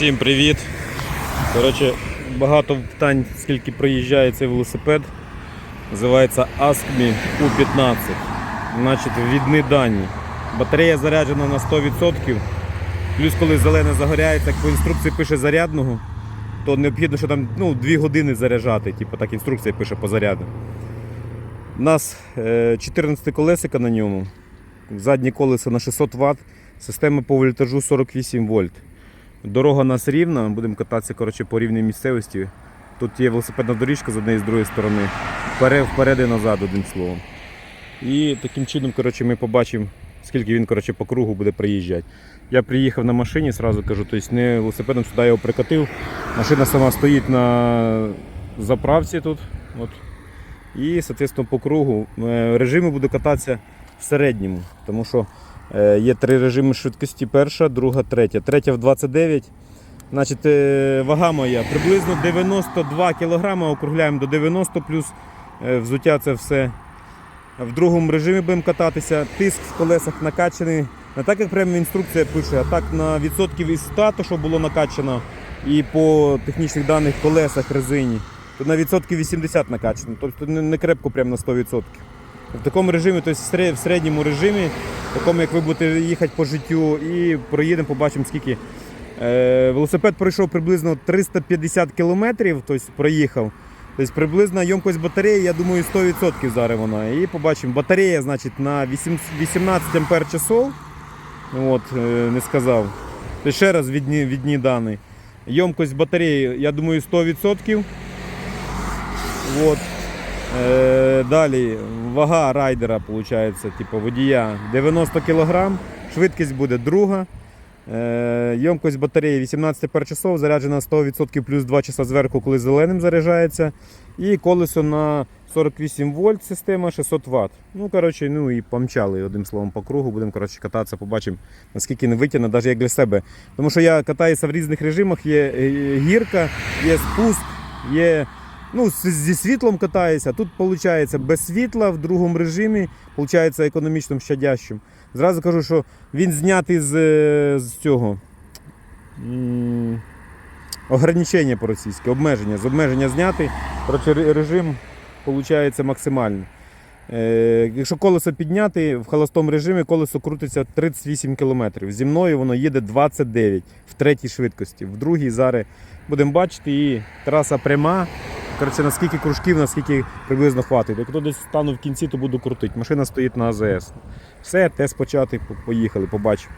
Всім привіт. Коротше, багато питань, скільки проїжджає цей велосипед. Називається ASCMI U15. Значить, відні дані. Батарея заряджена на 100%. Плюс, коли зелене загоряється, як по інструкції пише зарядного, то необхідно, що там ну, 2 години заряджати. Типу, так інструкція пише по заряду. У нас е, 14 колесика на ньому. Заднє колесо на 600 Вт, система по вольтажу 48 вольт. Дорога нас рівна, будемо кататися коротше, по рівній місцевості. Тут є велосипедна доріжка з однієї і з другої сторони. Вперед, і назад, одним словом. І таким чином коротше, ми побачимо, скільки він коротше, по кругу буде приїжджати. Я приїхав на машині, сразу кажу, тобто не велосипедом сюди його прикатив. Машина сама стоїть на заправці тут. От. І, соответственно, по кругу Е, режими буду кататися в середньому, тому що є три режими швидкості: перша, друга, третя. Третя в 29. Значить, е, вага моя приблизно 92 кг, округляємо до 90 плюс е, взуття це все. В другому режимі будемо кататися. Тиск в колесах накачаний. Не так, як прямо інструкція пише, а так на відсотків із 100, то, що було накачано, і по технічних даних колесах резині, то на відсотків 80 накачано. Тобто не крепко прямо на 100%. В такому режимі, тобто в середньому режимі, такому, як ви будете їхати по життю, і проїдемо, побачимо, скільки. Е, велосипед пройшов приблизно 350 кілометрів, тобто проїхав. Тобто приблизна ємкость батареї, я думаю, 100% зараз вона. І побачимо. Батарея, значить, на 18 ампер часов. От, е, не сказав. Тобто ще раз відні, відні дані. Ємкость батареї, я думаю, 100%. От. Е, далі вага райдера, виходить, типу водія 90 кг, швидкість буде друга. Е, ємкость батареї 18 пер часов, заряджена 100% плюс 2 часа зверху, коли зеленим заряджається. І колесо на 48 вольт, система 600 Вт. Ну, коротше, ну і помчали одним словом по кругу. Будемо коротше, кататися, побачимо, наскільки не витягне, навіть як для себе. Тому що я катаюся в різних режимах, є е, гірка, є спуск, є Ну, зі світлом катаюся. Тут виходить без світла в другому режимі, виходить економічним щадящим. Зразу кажу, що він знятий з, е, з цього ограничення по-російськи, обмеження. З обмеження знятий. Коротше, режим виходить максимальний. Е, якщо колесо підняти в холостому режимі, колесо крутиться 38 км. Зі мною воно їде 29 в третій швидкості. В другій зараз будемо бачити і траса пряма. Коротше, наскільки кружків, наскільки приблизно хватить. Якщо десь стану в кінці, то буду крутити. Машина стоїть на АЗС. Все, тест почати, поїхали, побачимо.